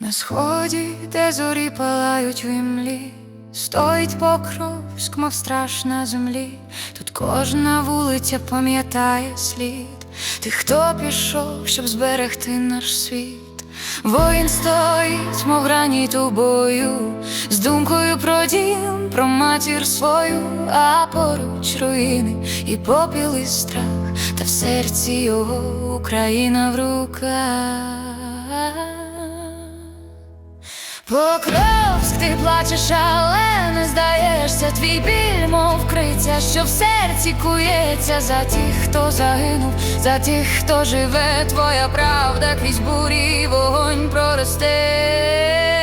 На сході, де зорі палають в імлі, стоїть покровськ, мов страж на землі. Тут кожна вулиця пам'ятає слід тих, хто пішов, щоб зберегти наш світ. Воїн стоїть, мов граніт у бою, з думкою про дім, про матір свою, а поруч руїни і попіл і страх, та в серці його Україна в руках. Покровськ, ти плачеш, але не здаєшся, твій біль, мов криця, що в серці кується. За тих, хто загинув, за тих, хто живе, твоя правда крізь бурі вогонь проросте.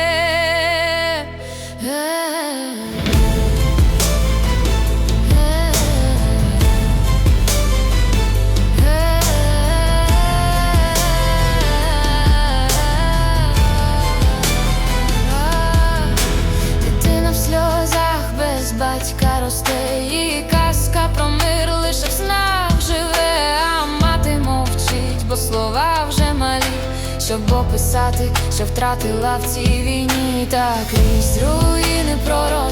Батька росте, її казка про мир лише в снах живе, а мати мовчить, бо слова вже малі, щоб описати, що втратила в цій війні, та крізь руїни проросте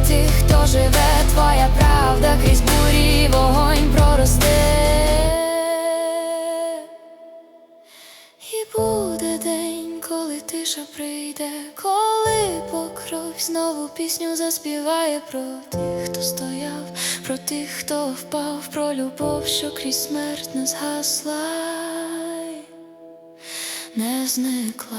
тих, хто живе, твоя правда крізь бурі вогонь проросте. І буде день, коли тиша прийде, коли покров знову пісню заспіває про тих, хто стояв, про тих, хто впав, про любов, що крізь смерть не згасла, не зникла.